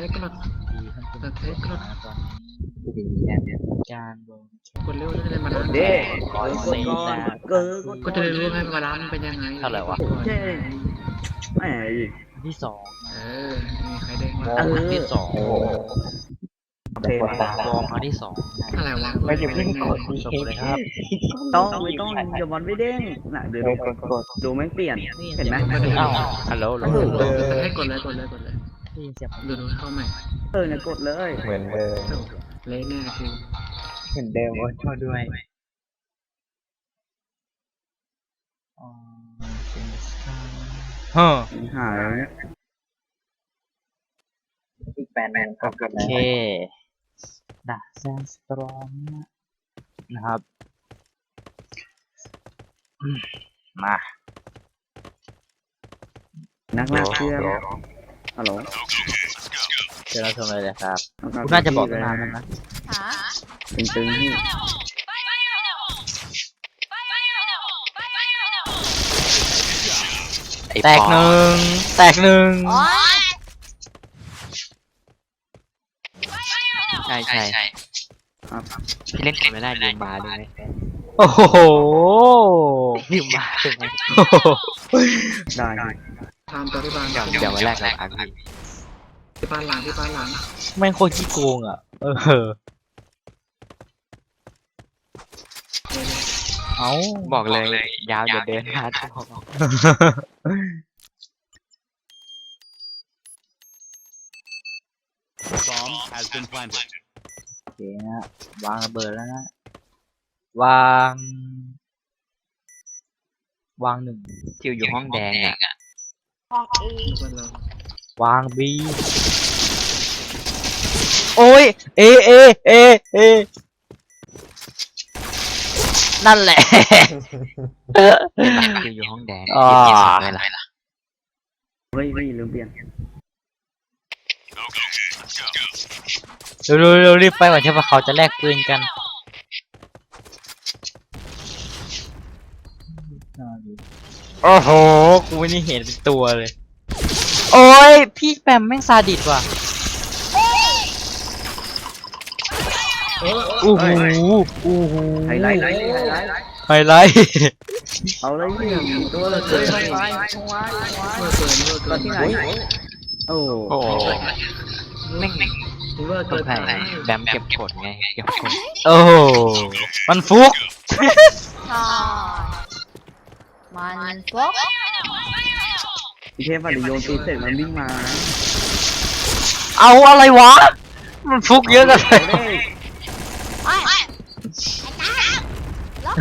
เนี่ยแต่เทสก็ดีท่านผู้ชมแต่เทสก็ตอนนี้การโดนกดเร็วจะได้มาล้างเด้ร้อยกดสี่ก่อนนะเกินก็จะได้รู้ให้มาล้างมันเป็นยังไงเท่าไหร่วะเจ๊แหมที่สองเออมีใครเด้งวมาอร์มครั้งที่สองโอ้โอเควอร์มครั้งที่สองอะไรวะไม่อย่าเพิ่งกดจบเลยครับต้องไม่ต้องเดี๋ยวมันไม่เด้งน่ะเดี๋ยวดูดูแม่งเปลี่ยนเห็นไหมอ้าวฮัลโหลฮัลโหลเออให้กดเลยกดเลยกดเลย ได้ยินเสียงดูดูเข้าใหม่เออเนี่ยกดเลยเหมือนเดิมเละแน่คือเหมือนเดิมโอ้ยโทษด้วยอ๋อเฮ้อหายแล้วเนี่ยอีกแปดแมนก็โอเคนะแซนสตรอมนะครับอืมมานักลากเชือก ฮัลโหลเดี๋ยวเราชมเลยเลยครับ คุณน่าจะบอกตั้งนานแล้วนะเป็นตึงที่แตกหนึ่งแตกหนึ่งใช่ใช่ครับพี่เล่นเกมไม่ได้ลืมมาด้วยโอ้โหลืมมาใช่ไหมได้ ทำตัวที่บ้านเดี๋ยวเดี๋ยวมาแรกเลยครับพี่ที่บ้านหลังที่บ้านหลังแม่งโคตรขี้โกงอะ เออ เอาบอกเลยยาวอย่าเดินมาจะบอก Bomb has been planted. โอเคนะ วางระเบิดแล้วนะ วาง วางหนึ่งทิวอยู่ห้องแดงอะ บ้านเราวางบีโอ้ยเอเอเอเอนั่นแหละทิวอยู่ห้องแดงอ่า เก็บเก็บไว้ล่ะเฮ้ยพี่ลืมเปลี่ยนเร็วเร็วเร็วรีบไปก่อนใช่ปะเขาจะแลกปืนกัน โอ้โห กูนี่เห็นเป็นตัวเลย โอ้ย พี่แปมแม่งซาดิสว่ะโอ้โหโอ้โหไฮไลท์ไฮไลท์ไฮไลท์ไฮไลท์เอาเลยพี่ตัวเลยเฮ้ยไฮไลท์ทงไว้ทงไว้เมื่อเกินเมื่อเกิมานที่ไหนโอ้โอ้โหแม่งเมื่อตเกิกนใจแบมเก็บกดไงเก็บกดโอ้โหมันฟุกใช่ มันฟกพี่เทพอะเดี๋ยวโยนตีเสร็จมันวิ่งมานะเอาอะไรวะ มันฟุกเยอะกันเลย เอาดิไอ้ไอ้ตาล็อก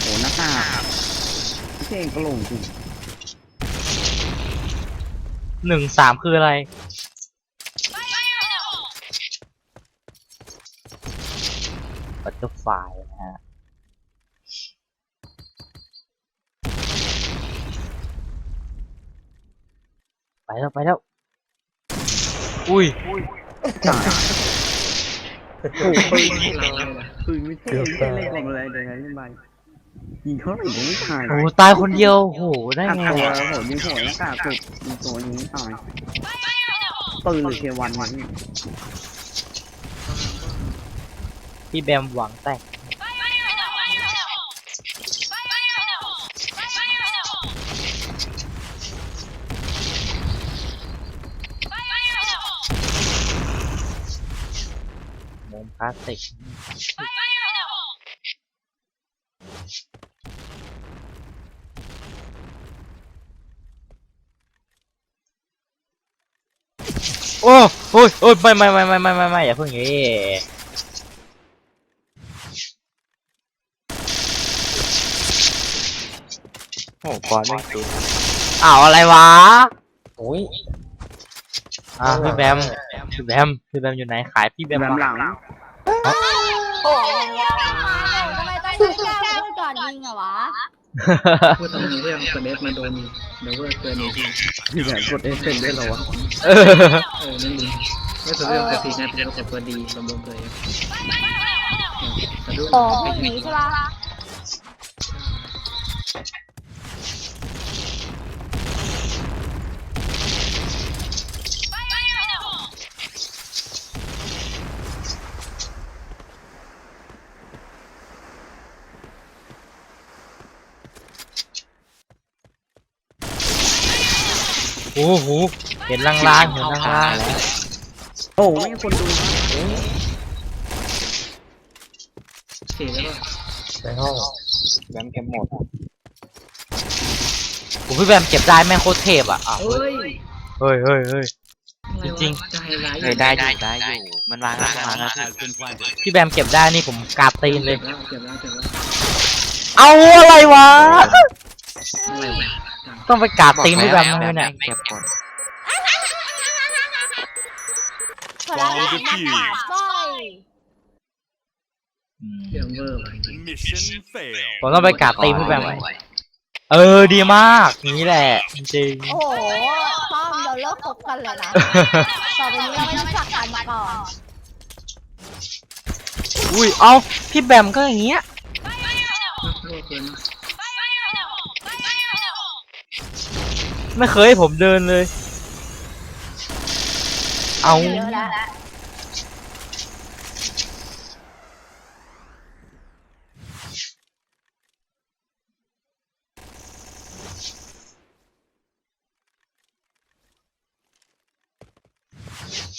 โอ้หน้าตากพี่เทพก็ลงจริง หนึ่งสามคืออะไร บัตเตอร์ไฟนะฮะ ไปแล้ว ไปแล้ว อุ้ยตายโอ้ปืนเราเลยนะปืนไม่เท่ไม่เท่เล่นกล่องอะไรเดี๋ยวไงขึ้นไป ยิงเขาหรือไม่ตายโอ้ตายคนเดียวโหได้หักไงตัววะโหยิงหัวหน้ากากสุดยิงตัวยิงไม่ตายปืนหรือเควันวะนี่พี่แบมหวังแตกมุมพลาสติก โอ้โอ้ยโอ้ยไม่ไม่ไม่ไม่ไม่ไม่ไม่อย่าเพิ่งอย่างงี้โอ้กอดไม่ติดอ้าวอะไรวะโอ้ยอ่าพี่แบมพี่แบมพี่แบมอยู่ไหนขายพี่แบมแบมหลังโอ้ยทำไมต้องใช้กล้าพูดก่อนยิงอะวะ พูดตรงนี้เรื่องสเดสมาโดนเดี๋ยวเมื่อเกินอีกทีที่ไหนกดเอฟเฟกต์ได้เหรอวะเออเออนั่นดีไม่ตัวเรื่องกระติกนะเป็นตัวดีสมบูรณ์เลยสะดุ้งโอ้พวกนี้ใช่ปะ โอ้โหเห็นลางๆเห็นลางแล้วโอ้ไม่มีคนดูนะเสียแล้วป่ะในห้องแบมเก็บหมดๆผมพี่แบมเก็บได้แม่งโคตรเทพอะอ้าวเฮ้ยเฮ้ยเฮ้ยเฮ้ย จริงใจร้ายเออได้อยู่ได้อยู่มันวางแล้ววางแล้วพี่พี่แบมเก็บได้นี่ผมกราบตีนเลย เก็บแล้วเก็บแล้วเก็บแล้วเอาอะไรวะ อะไรวะ ต้องไปกราบตีนพี่แบมแบเลยมเนี่ยเก็บกดขอรับมาขาดบ่อยอืมเดี๋ยวเวอร์ว่ะ Mission failed. ผมต้องไปกราบตีนพี่แบมเออดีมากนี่แหละ จริงโอ้โหป้อมเราเลิกคบกันเลยนะๆต่อไปนี้เราไม่รู้จักกันมาก่อนอุ้ยเอาพี่แบมก็อย่างเงี้ย เวอร์เกินนะ ไม่เคยให้ผมเดินเลย เอาเยอะแล้ว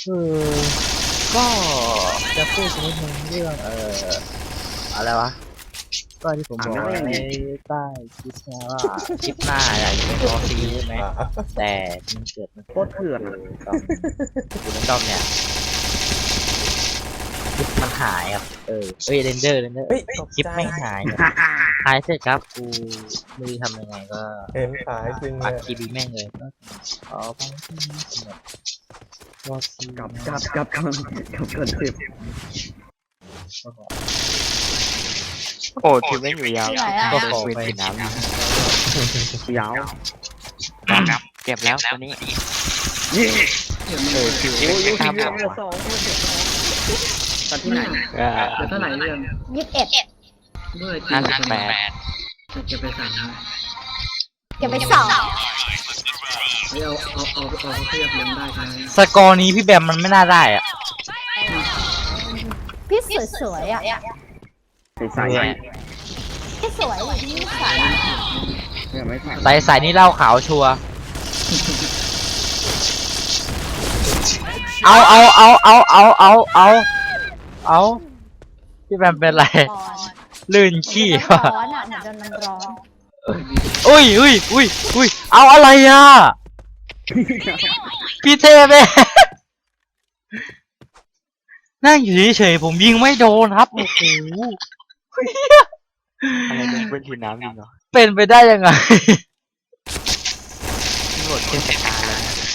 เออก็จะพูดสักนิเรื่องเอออะไรวะ ก็ที่ผมบอกไว้ใต้คลิปนะว่าคลิปหน้าอยากจะเป็นรอซีใช่ไหมอะแต่มันเกิดมันโคตรเถื่อนตอนกูเล่นดอมเนี่ยคลิปมันหายอะเออเอ้ยเรนเดอร์เรนเดอร์เฮ้ยคลิปไม่หายอะหายเสร็จครับกูไม่รู้ทำยังไงก็เห็นขายจริงเลอัดยคลิปอีกแม่งเลยก็ขอฟังที่นี่สำหรับรอซีกลับกลับกลับกลับกลับกันสิบ โอ้ทีมไม่อยู่ยาวที่ไหนอะก็ขอเวไปทีน้ำยาวเก็บแล้วตัวนี้ยี่เดี๋ยวเอเวออร์คิวโอ้ยไม่ยี่ตามเดืผอนมละสองเดือนละสองตัดที่ไหนก็เดี๋ยวเท่าไหร่เรื่องยี่สิบเอ็ดเมื่อจริห้างสิบแปดจะไปสั่งนะเก็บไปสองเฮ้ยเอาเอาเอาเอาเขาขยับเลี้ยงได้ใช่ไหมสกอร์นี้พี่แบมมันไม่น่าได้อะพี่สวยๆอะ ใส่ใส่พี่สวยอยู่ที่นี่สวยเนี่ยไม่ใส่ใส่ใส่นี่เหล้าขาวชัวร์เอาเอาเอาเอาเอาเอาเอาเอาพี่แบมเป็นไรร้อนลื่นขี้มันว่ะร้อนอะเหมือนโดนมันร้อนอุ้ยอุ้ยอุ้ยอุ้ยเอาอะไรอะพี่เทพเองนั่งอยู่เฉยๆผมยิงไม่โดนครับโอ้โห อะไรเป็นเวทีน้ำจริงเหรอเป็นไปได้ยังไง หมดเทศกาลแล้วนะ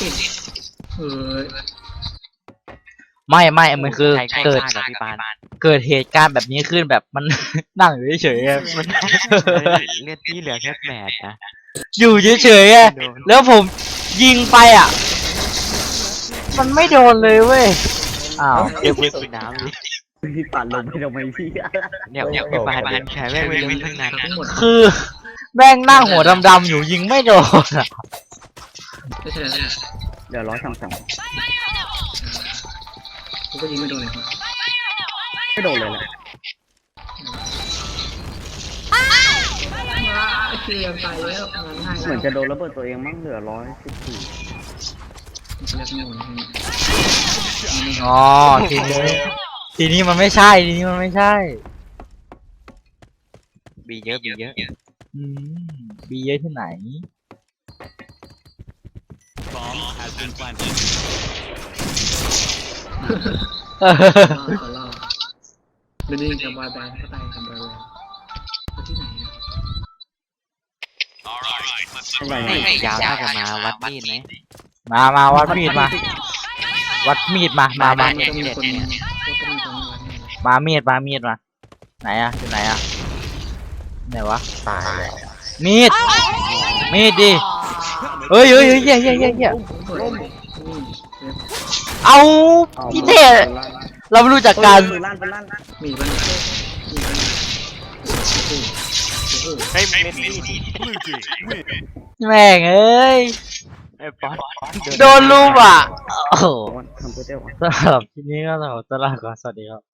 ติดเฮ้ยไม่ไม่มันคือใครใครเกิดฆ่ากับพี่ปานเกิดเหตุการณ์แบบนี้ขึ้นแบบมัน นั่งอยู่เฉยๆอะมันเลือดที่เหลือแค่แปดนะอยู่เฉยๆอะโดนแล้วผมยิงไปอะ มันไม่โดนเลยเว้ย อ้าวเดี๋ยวเวทีน้ำดิพี่ปัดลงไปทำไมพี่เดี๋ยวเดี๋ยวพี่ปานเป็นแขกแม่งไม่ทั้งนั้นทั้งหมดคือ แม่งนั่งหัวดำๆอยู่ยิงไม่โดนอะไม่ใช่แล้วเดี๋ยวร้อยสองสองกูก็ยิงไม่โดนเลยครับไม่โดนเลยแหละเชียร์ตายแล้วงานง่ายเหมือนจะโดนระเบิดตัวเองมั้งเหลือร้อยสิบสี่ เรียกโง่อ๋อทีนี้ทีนี้มันไม่ใช่ทีนี้มันไม่ใช่บีเยอะบีเยอะอืมบีเยอะที่ไหน Bomb has been planted. ล่อขอล่อเรนนี่กับบอยแบนด์ก็ตา อะไรนี่ยาวน่าจะมาวัดมีดไหมมามาวัดมีดมา วัดมีดมา มามามันต้องมีคนก็ต้องมีคนมาเนี่ยมามีดมามีดมา ไหนอะอยู่ไหนอะไหนวะตายแล้วมีด มีดดิ Helmet เฮ้ยเฮ้ยเฮ้ยเหี้ยเหี้ยเหี้ยเหี้ยสวยนี่เอาเอาพี่เท่เราไม่รู้จักกันปืนลั่นปืนลั่นมีบ้างมีบ้ เฮ้ยเมสซี่ Blue team win. แม่งเอ้ยไอ้ปอนโดนลูบอะ โอ้โหโอ้ทำโปรเจกต์วะสำหรับที่นี้ก็สำหรับตลาดก่อนสวัสดีครับ